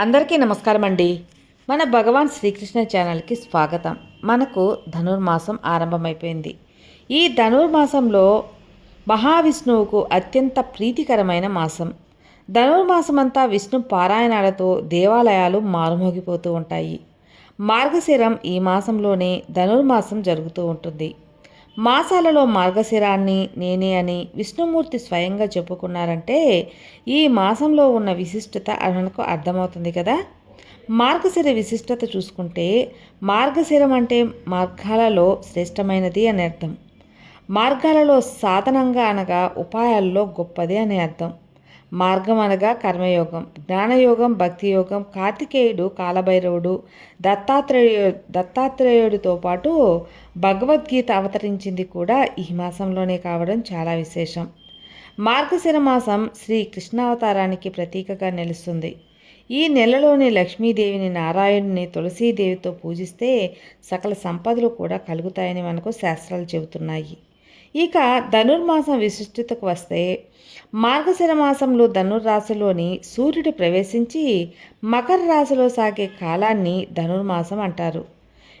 అందరికీ నమస్కారం అండి. మన భగవాన్ శ్రీకృష్ణ ఛానల్కి స్వాగతం. మనకు ధనుర్మాసం ఆరంభమైపోయింది. ఈ ధనుర్మాసంలో మహావిష్ణువుకు అత్యంత ప్రీతికరమైన మాసం. ధనుర్మాసం అంతా విష్ణు పారాయణాలతో దేవాలయాలు మారుమోగిపోతూ ఉంటాయి. మార్గశిరం ఈ మాసంలోనే ధనుర్మాసం జరుగుతూ ఉంటుంది. మాసాలలో మార్గశిరాన్ని నేనే అని విష్ణుమూర్తి స్వయంగా చెప్పుకున్నారంటే ఈ మాసంలో ఉన్న విశిష్టత మనకు అర్థమవుతుంది కదా. మార్గశిర విశిష్టత చూసుకుంటే మార్గశిరం అంటే మార్గాలలో శ్రేష్టమైనది అని అర్థం. మార్గాలలో సాధనంగా అనగా ఉపాయాల్లో గొప్పది అనే అర్థం. మార్గం అనగా కర్మయోగం. జ్ఞానయోగం భక్తి యోగం కార్తికేయుడు కాలభైరవుడు దత్తాత్రేయు దత్తాత్రేయుడితో పాటు భగవద్గీత అవతరించింది కూడా ఈ మాసంలోనే కావడం చాలా విశేషం. మార్గశిర మాసం శ్రీ కృష్ణావతారానికి ప్రతీకగా నిలుస్తుంది. ఈ నెలలోని లక్ష్మీదేవిని నారాయణుని తులసీదేవితో పూజిస్తే సకల సంపదలు కూడా కలుగుతాయని మనకు శాస్త్రాలు చెబుతున్నాయి. ఇక ధనుర్మాసం విశిష్టతకు వస్తే మార్గశిర మాసంలో ధనుర్రాశిలోని సూర్యుడు ప్రవేశించి మకర రాశిలో సాగే కాలాన్ని ధనుర్మాసం అంటారు.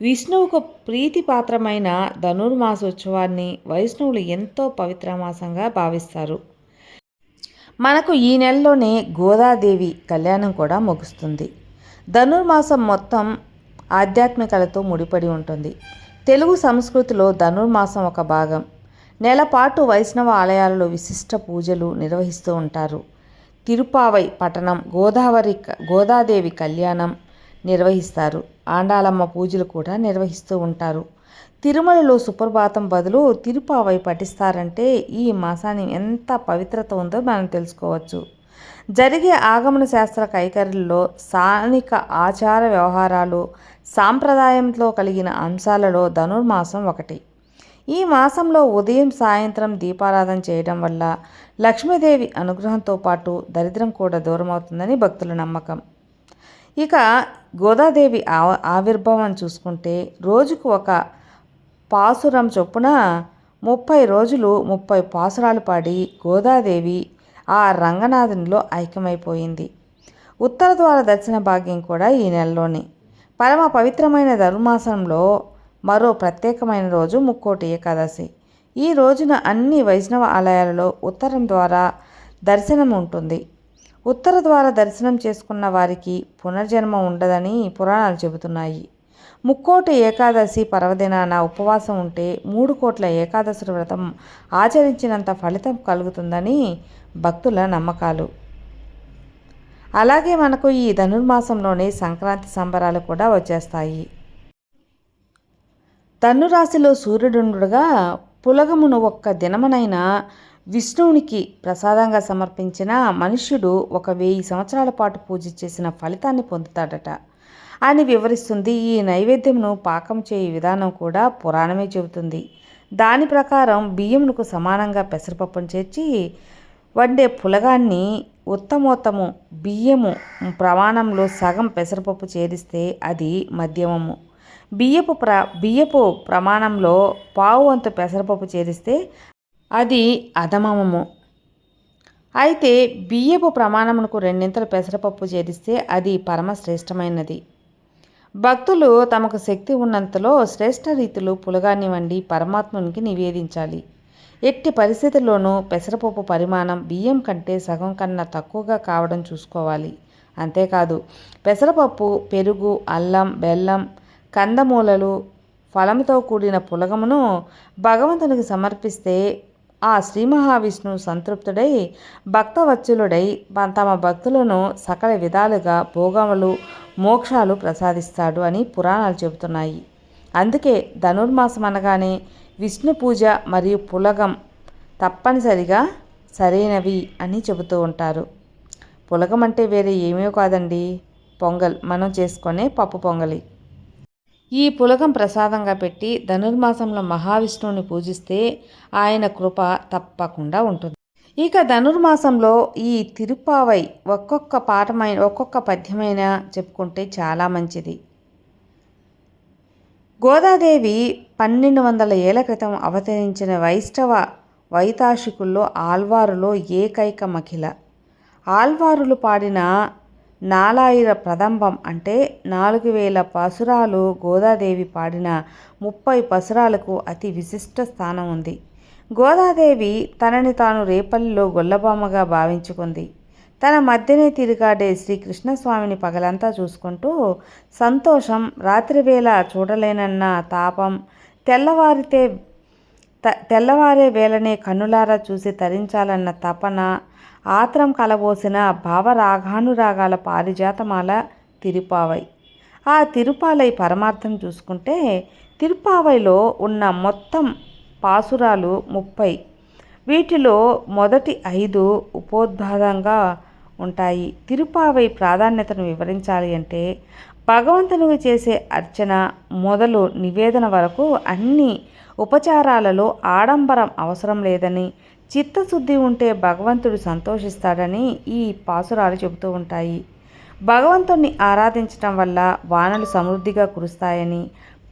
విష్ణువుకు ప్రీతిపాత్రమైన ధనుర్మాసోత్సవాన్ని వైష్ణవులు ఎంతో పవిత్ర మాసంగా భావిస్తారు. మనకు ఈ నెలలోనే గోదాదేవి కళ్యాణం కూడా ముగుస్తుంది. ధనుర్మాసం మొత్తం ఆధ్యాత్మికలతో ముడిపడి ఉంటుంది. తెలుగు సంస్కృతిలో ధనుర్మాసం ఒక భాగం. నెలపాటు వైష్ణవ ఆలయాలలో విశిష్ట పూజలు నిర్వహిస్తూ ఉంటారు. తిరుపావై పట్టణం గోదావరి గోదాదేవి కళ్యాణం నిర్వహిస్తారు. ఆండాలమ్మ పూజలు కూడా నిర్వహిస్తూ ఉంటారు. తిరుమలలో సుప్రభాతం బదులు తిరుపావై పఠిస్తారంటే ఈ మాసాన్ని ఎంత పవిత్రత ఉందో మనం తెలుసుకోవచ్చు. జరిగే ఆగమన శాస్త్ర కైకర్యంలో స్థానిక ఆచార వ్యవహారాలు సాంప్రదాయంతో కలిగిన అంశాలలో ధనుర్మాసం ఒకటి. ఈ మాసంలో ఉదయం సాయంత్రం దీపారాధన చేయడం వల్ల లక్ష్మీదేవి అనుగ్రహంతో పాటు దరిద్రం కూడా దూరమవుతుందని భక్తుల నమ్మకం. ఇక గోదాదేవి ఆవిర్భావం చూసుకుంటే రోజుకు ఒక పాసురం చొప్పున ముప్పై రోజులు ముప్పై పాసురాలు పాడి గోదాదేవి ఆ రంగనాథునిలో ఐక్యమైపోయింది. ఉత్తర ద్వార దర్శన భాగ్యం కూడా ఈ నెలలోనే. పరమ పవిత్రమైన ధర్మాసనంలో మరో ప్రత్యేకమైన రోజు ముక్కోటి ఏకాదశి. ఈ రోజున అన్ని వైష్ణవ ఆలయాలలో ఉత్తరం ద్వారా దర్శనం ఉంటుంది. ఉత్తర ద్వారా దర్శనం చేసుకున్న వారికి పునర్జన్మ ఉండదని పురాణాలు చెబుతున్నాయి. ముక్కోటి ఏకాదశి పర్వదినాన ఉపవాసం ఉంటే మూడు కోట్ల ఏకాదశి వ్రతం ఆచరించినంత ఫలితం కలుగుతుందని భక్తుల నమ్మకాలు. అలాగే మనకు ఈ ధనుర్మాసంలోనే సంక్రాంతి సంబరాలు కూడా వచ్చేస్తాయి. ధనురాశిలో సూర్యుడుండగా పులగమును ఒక్క దినమనైనా విష్ణువునికి ప్రసాదంగా సమర్పించిన మనుష్యుడు ఒక వెయ్యి సంవత్సరాల పాటు పూజ చేసిన ఫలితాన్ని పొందుతాడట. అని వివరిస్తుంది ఈ నైవేద్యంను పాకం చేయు విధానం కూడా పురాణమే చెబుతుంది. దాని ప్రకారం బియ్యమునకు సమానంగా పెసరపప్పును చేర్చి వండే పులగాన్ని ఉత్తమోత్తము బియ్యము ప్రమాణంలో సగం పెసరపప్పు చేరిస్తే అది మధ్యమము. బియ్యపు ప్ర బియ్యపు ప్రమాణంలో పావు వంతు పెసరపప్పు చేరిస్తే అది అధమమము. అయితే బియ్యపు ప్రమాణమునకు రెండింతలు పెసరపప్పు చేరిస్తే అది పరమశ్రేష్టమైనది. భక్తులు తమకు శక్తి ఉన్నంతలో శ్రేష్ట రీతిలో పులగాన్ని వండి పరమాత్మునికి నివేదించాలి. ఎట్టి పరిస్థితుల్లోనూ పెసరపప్పు పరిమాణం బియ్యం కంటే సగం కన్నా తక్కువగా కావడం చూసుకోవాలి. అంతేకాదు పెసరపప్పు పెరుగు అల్లం బెల్లం కందమూలలు ఫలంతో కూడిన పులగమును భగవంతునికి సమర్పిస్తే ఆ శ్రీ మహావిష్ణు సంతృప్తుడై భక్తవత్సలుడై తమ భక్తులను సకల విధాలుగా భోగములు మోక్షాలు ప్రసాదిస్తాడు అని పురాణాలు చెబుతున్నాయి. అందుకే ధనుర్మాసం అనగానే విష్ణు పూజ మరియు పులగం తప్పనిసరిగా సరైనవి అని చెబుతూ ఉంటారు. పులగం అంటే వేరే ఏమీ కాదండి. పొంగల్ మనం చేసుకునే పప్పు పొంగలి. ఈ పులగం ప్రసాదంగా పెట్టి ధనుర్మాసంలో మహావిష్ణువుని పూజిస్తే ఆయన కృప తప్పకుండా ఉంటుంది. ఇక ధనుర్మాసంలో ఈ తిరుపావై ఒక్కొక్క పాఠమైన ఒక్కొక్క పద్యమైన చెప్పుకుంటే చాలా మంచిది. గోదాదేవి పన్నెండు వందల ఏళ్ళ క్రితం అవతరించిన వైష్ణవ వైతాషికుల్లో ఆల్వారులో ఏకైక మహిళ. ఆల్వారులు పాడిన నాలాయిర ప్రదంబం అంటే నాలుగు వేల పసురాలు గోదాదేవి పాడిన ముప్పై పసురాలకు అతి విశిష్ట స్థానం ఉంది. గోదాదేవి తనని తాను రేపల్లిలో గొల్లబామ్మగా భావించుకుంది. తన మధ్యనే తిరిగాడే శ్రీకృష్ణస్వామిని పగలంతా చూసుకుంటూ సంతోషం రాత్రివేళ చూడలేనన్న తాపం తెల్లవారితే తెల్లవారే వేళనే కన్నులారా చూసి తరించాలన్న తపన ఆత్రం కలబోసిన భావరాగానురాగాల పారిజాతమాల తిరుపావై. ఆ తిరుపాలై పరమార్థం చూసుకుంటే తిరుపావైలో ఉన్న మొత్తం పాసురాలు ముప్పై. వీటిలో మొదటి ఐదు ఉపోద్ఘాతంగా ఉంటాయి. తిరుపావై ప్రాధాన్యతను వివరించాలి అంటే భగవంతునికి చేసే అర్చన మొదలు నివేదన వరకు అన్ని ఉపచారాలలో ఆడంబరం అవసరం లేదని చిత్తశుద్ధి ఉంటే భగవంతుడు సంతోషిస్తాడని ఈ పాసురాలు చెబుతూ ఉంటాయి. భగవంతుణ్ణి ఆరాధించటం వల్ల వానలు సమృద్ధిగా కురుస్తాయని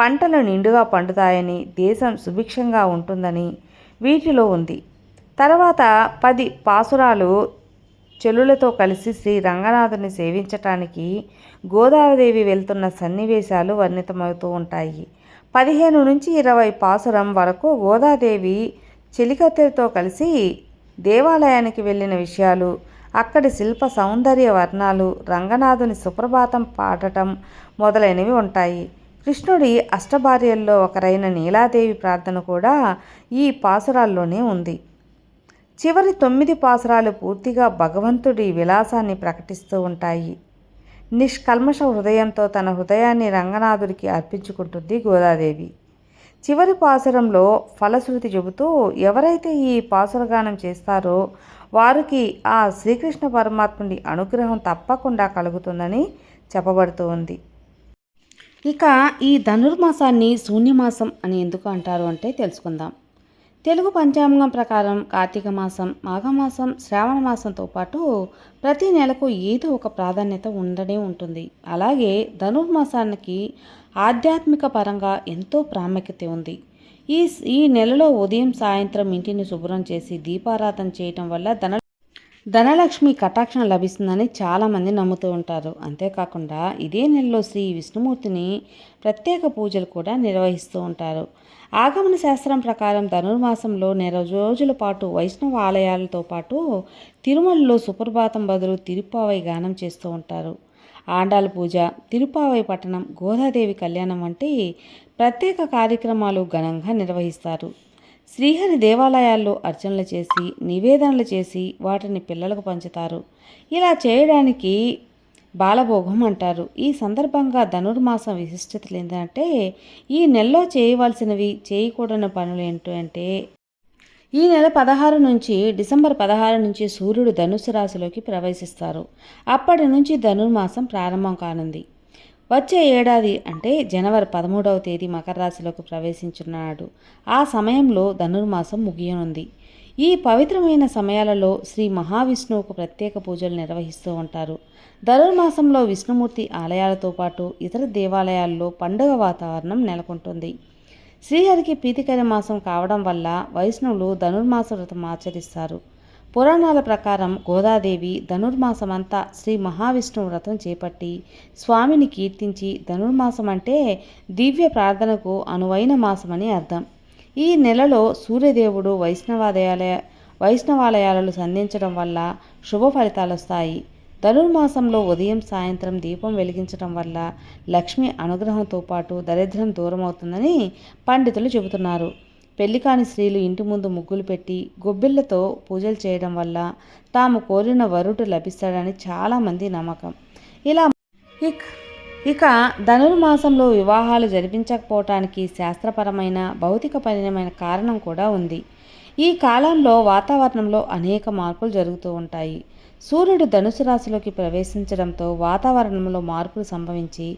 పంటలు నిండుగా పండుతాయని దేశం సుభిక్షంగా ఉంటుందని వీటిలో ఉంది. తర్వాత పది పాసురాలు చెల్లులతో కలిసి శ్రీ రంగనాథుని సేవించటానికి గోదావరిదేవి వెళ్తున్న సన్నివేశాలు వర్ణితమవుతూ ఉంటాయి. పదిహేను నుంచి ఇరవై పాసురం వరకు గోదాదేవి చెలికత్తెలతో కలిసి దేవాలయానికి వెళ్ళిన విషయాలు అక్కడి శిల్ప సౌందర్య వర్ణాలు రంగనాథుని సుప్రభాతం పాడటం మొదలైనవి ఉంటాయి. కృష్ణుడి అష్టభార్యల్లో ఒకరైన నీలాదేవి ప్రార్థన కూడా ఈ పాసురాల్లోనే ఉంది. చివరి తొమ్మిది పాసురాలు పూర్తిగా భగవంతుడి విలాసాన్ని ప్రకటిస్తూ ఉంటాయి. నిష్కల్మష హృదయంతో తన హృదయాన్ని రంగనాథుడికి అర్పించుకుంటుంది గోదాదేవి. చివరి పాసురంలో ఫలశ్రుతి చెబుతూ ఎవరైతే ఈ పాసురగానం చేస్తారో వారికి ఆ శ్రీకృష్ణ పరమాత్ముడి అనుగ్రహం తప్పకుండా కలుగుతుందని చెప్పబడుతూ ఉంది. ఇక ఈ ధనుర్మాసాన్ని శూన్యమాసం అని ఎందుకు అంటారు అంటే తెలుసుకుందాం. తెలుగు పంచాంగం ప్రకారం కార్తీక మాసం మాఘమాసం శ్రావణ మాసంతో పాటు ప్రతి నెలకు ఏదో ఒక ప్రాధాన్యత ఉండనే ఉంటుంది. అలాగే ధనుర్మాసానికి ఆధ్యాత్మిక పరంగా ఎంతో ప్రాముఖ్యత ఉంది. ఈ ఈ నెలలో ఉదయం సాయంత్రం ఇంటిని శుభ్రం చేసి దీపారాధన చేయటం వల్ల ధన ధనలక్ష్మి కటాక్షం లభిస్తుందని చాలామంది నమ్ముతూ ఉంటారు. అంతేకాకుండా ఇదే నెలలో శ్రీ విష్ణుమూర్తిని ప్రత్యేక పూజలు కూడా నిర్వహిస్తూ ఉంటారు. ఆగమన శాస్త్రం ప్రకారం ధనుర్మాసంలో నెల రోజుల పాటు వైష్ణవ ఆలయాలతో పాటు తిరుమలలో సుప్రభాతం బదులు తిరుపావై గానం చేస్తూ ఉంటారు. ఆండాల పూజ తిరుపావై పట్టణం గోదాదేవి కళ్యాణం వంటి ప్రత్యేక కార్యక్రమాలు ఘనంగా నిర్వహిస్తారు. శ్రీహరి దేవాలయాల్లో అర్చనలు చేసి నివేదనలు చేసి వాటిని పిల్లలకు పంచుతారు. ఇలా చేయడానికి బాలభోగం అంటారు. ఈ సందర్భంగా ధనుర్మాసం విశిష్టతలు ఏంటంటే ఈ నెలలో చేయవలసినవి చేయకూడని పనులు ఏంటంటే ఈ నెల పదహారు నుంచి డిసెంబర్ పదహారు నుంచి సూర్యుడు ధనుసు రాశిలోకి ప్రవేశిస్తారు. అప్పటి నుంచి ధనుర్మాసం ప్రారంభం కానుంది. వచ్చే ఏడాది అంటే జనవరి పదమూడవ తేదీ మకర రాశిలోకి ప్రవేశించున్నాడు. ఆ సమయంలో ధనుర్మాసం ముగియనుంది. ఈ పవిత్రమైన సమయాలలో శ్రీ మహావిష్ణువుకు ప్రత్యేక పూజలు నిర్వహిస్తూ ఉంటారు. ధనుర్మాసంలో విష్ణుమూర్తి ఆలయాలతో పాటు ఇతర దేవాలయాల్లో పండుగ వాతావరణం నెలకొంటుంది. శ్రీహరికి ప్రీతికర మాసం కావడం వల్ల వైష్ణవులు ధనుర్మాస వ్రతం ఆచరిస్తారు. పురాణాల ప్రకారం గోదాదేవి ధనుర్మాసమంతా శ్రీ మహావిష్ణువు వ్రతం చేపట్టి స్వామిని కీర్తించి ధనుర్మాసం అంటే దివ్య ప్రార్థనకు అనువైన మాసమని అర్థం. ఈ నెలలో సూర్యదేవుడు వైష్ణవాదయాలయ వైష్ణవాలయాలను సంధించడం వల్ల శుభ ఫలితాలు వస్తాయి. ధనుర్మాసంలో ఉదయం సాయంత్రం దీపం వెలిగించడం వల్ల లక్ష్మి అనుగ్రహంతో పాటు దరిద్రం దూరమవుతుందని పండితులు చెబుతున్నారు. పెళ్ళికాని స్త్రీలు ఇంటి ముందు ముగ్గులు పెట్టి గొబ్బిళ్ళతో పూజలు చేయడం వల్ల తాము కోరిన వరుడు లభిస్తాడని చాలామంది నమ్మకం. ఇలా ఇక ఇక ధనుర్మాసంలో వివాహాలు జరిపించకపోవటానికి శాస్త్రపరమైన భౌతికపరమైన కారణం కూడా ఉంది. ఈ కాలంలో వాతావరణంలో అనేక మార్పులు జరుగుతూ ఉంటాయి. సూర్యుడు ధనుసు రాశిలోకి ప్రవేశించడంతో వాతావరణంలో మార్పులు సంభవించి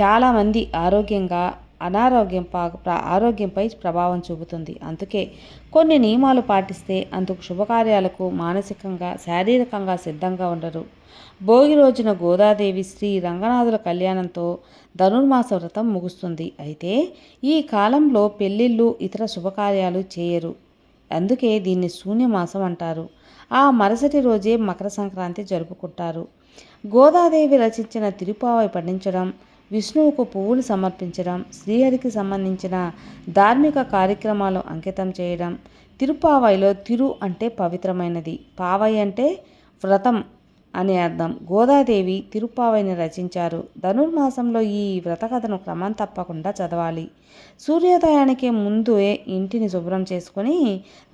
చాలామంది ఆరోగ్యంగా అనారోగ్యం ఆరోగ్యంపై ప్రభావం చూపుతుంది. అందుకే కొన్ని నియమాలు పాటిస్తే అందుకు శుభకార్యాలకు మానసికంగా శారీరకంగా సిద్ధంగా ఉండరు. భోగి రోజున గోదాదేవి శ్రీ రంగనాథుల కళ్యాణంతో ధనుర్మాస వ్రతం ముగుస్తుంది. అయితే ఈ కాలంలో పెళ్ళిళ్ళు ఇతర శుభకార్యాలు చేయరు. అందుకే దీన్ని శూన్యమాసం అంటారు. ఆ మరుసటి రోజే మకర సంక్రాంతి జరుపుకుంటారు. గోదాదేవి రచించిన తిరుపావై పండించడం విష్ణువుకు పువ్వులు సమర్పించడం శ్రీహరికి సంబంధించిన ధార్మిక కార్యక్రమాలు అంకితం చేయడం. తిరుపావైలో తిరు అంటే పవిత్రమైనది. పావై అంటే వ్రతం అని అర్థం. గోదాదేవి తిరుపావైని రచించారు. ధనుర్మాసంలో ఈ వ్రతకథను క్రమం తప్పకుండా చదవాలి. సూర్యోదయానికి ముందే ఇంటిని శుభ్రం చేసుకొని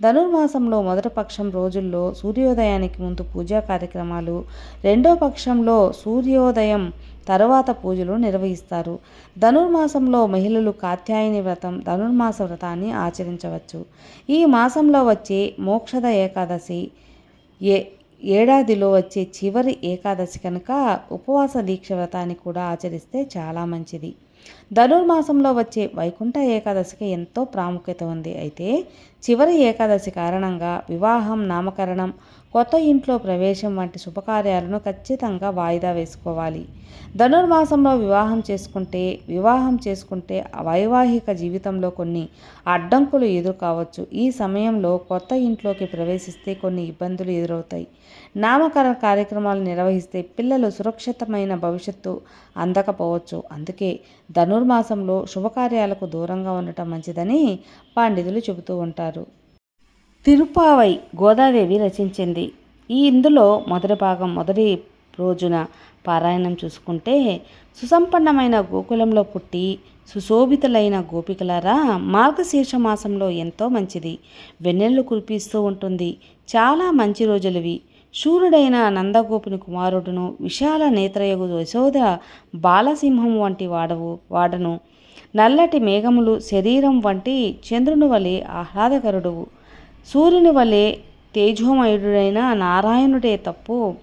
ధనుర్మాసంలో మొదటి పక్షం రోజుల్లో సూర్యోదయానికి ముందు పూజా కార్యక్రమాలు రెండో పక్షంలో సూర్యోదయం తరువాత పూజలు నిర్వహిస్తారు. ధనుర్మాసంలో మహిళలు కాత్యాయని వ్రతం ధనుర్మాస వ్రతాన్ని ఆచరించవచ్చు. ఈ మాసంలో వచ్చే మోక్షద ఏకాదశి ఏ ఏడాదిలో వచ్చే చివరి ఏకాదశి కనుక ఉపవాస దీక్ష వ్రతాన్ని కూడా ఆచరిస్తే చాలా మంచిది. ధనుర్మాసంలో వచ్చే వైకుంఠ ఏకాదశికి ఎంతో ప్రాముఖ్యత ఉంది. అయితే చివరి ఏకాదశి కారణంగా వివాహం నామకరణం కొత్త ఇంట్లో ప్రవేశం వంటి శుభకార్యాలను ఖచ్చితంగా వాయిదా వేసుకోవాలి. ధనుర్మాసంలో వివాహం చేసుకుంటే వివాహం చేసుకుంటే వైవాహిక జీవితంలో కొన్ని అడ్డంకులు ఎదుర్కోవచ్చు. ఈ సమయంలో కొత్త ఇంట్లోకి ప్రవేశిస్తే కొన్ని ఇబ్బందులు ఎదురవుతాయి. నామకరణ కార్యక్రమాలు నిర్వహిస్తే పిల్లలు సురక్షితమైన భవిష్యత్తు అందకపోవచ్చు. అందుకే ధనుర్మాసంలో శుభకార్యాలకు దూరంగా ఉండటం మంచిదని పండితులు చెబుతూ ఉంటారు. తిరుపావై గోదాదేవి రచించింది. ఈ ఇందులో మొదటి భాగం మొదటి రోజున పారాయణం చూసుకుంటే సుసంపన్నమైన గోకులంలో పుట్టి సుశోభితులైన గోపికలారా మార్గశీర్ష మాసంలో ఎంతో మంచిది. వెన్నెళ్ళు కురిపిస్తూ ఉంటుంది. చాలా మంచి రోజులవి. శూరుడైన నందగోపుని కుమారుడును విశాల నేత్రయగు యశోద బాలసింహం వంటి వాడవు వాడను. నల్లటి మేఘములు శరీరం వంటి చంద్రుని వలె ఆహ్లాదకరుడువు. సూర్యుని వలె తేజోమయుడైన నారాయణుడే తప్పు.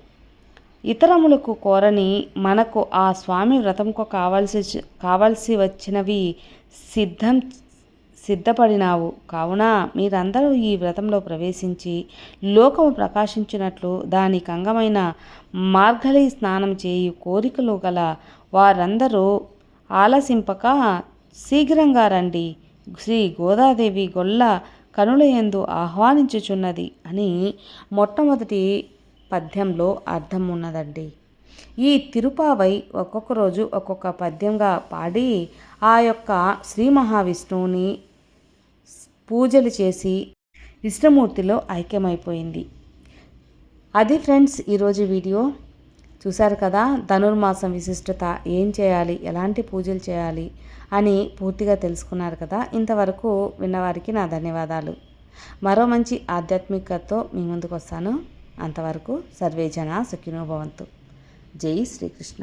ఇతరములకు కోరని మనకు ఆ స్వామి వ్రతంకు కావాల్సి కావాల్సి వచ్చినవి సిద్ధం సిద్ధపడినావు. కావున మీరందరూ ఈ వ్రతంలో ప్రవేశించి లోకము ప్రకాశించినట్లు దానికి అంగమైన మార్గలి స్నానం చేయి కోరికలు గల వారందరూ ఆలసింపక శీఘ్రంగా రండి. శ్రీ గోదాదేవి గొల్ల కనుల ఎందు ఆహ్వానించుచున్నది అని మొట్టమొదటి పద్యంలో అర్థం ఉన్నదండి ఈ తిరుపావై ఒక్కొక్క రోజు ఒక్కొక్క పద్యంగా పాడి ఆ యొక్క శ్రీ మహావిష్ణువుని పూజలు చేసి విష్ణుమూర్తిలో ఐక్యమైపోయింది. అది ఫ్రెండ్స్ ఈరోజు వీడియో. చూశారు కదా ధనుర్మాసం విశిష్టత ఏం చేయాలి ఎలాంటి పూజలు చేయాలి అని పూర్తిగా తెలుసుకున్నారు కదా. ఇంతవరకు విన్నవారికి నా ధన్యవాదాలు. మరో మంచి ఆధ్యాత్మికతో మీ ముందుకు వస్తాను అంతవరకు సర్వేజన సుఖినోభవంతు జై శ్రీకృష్ణ.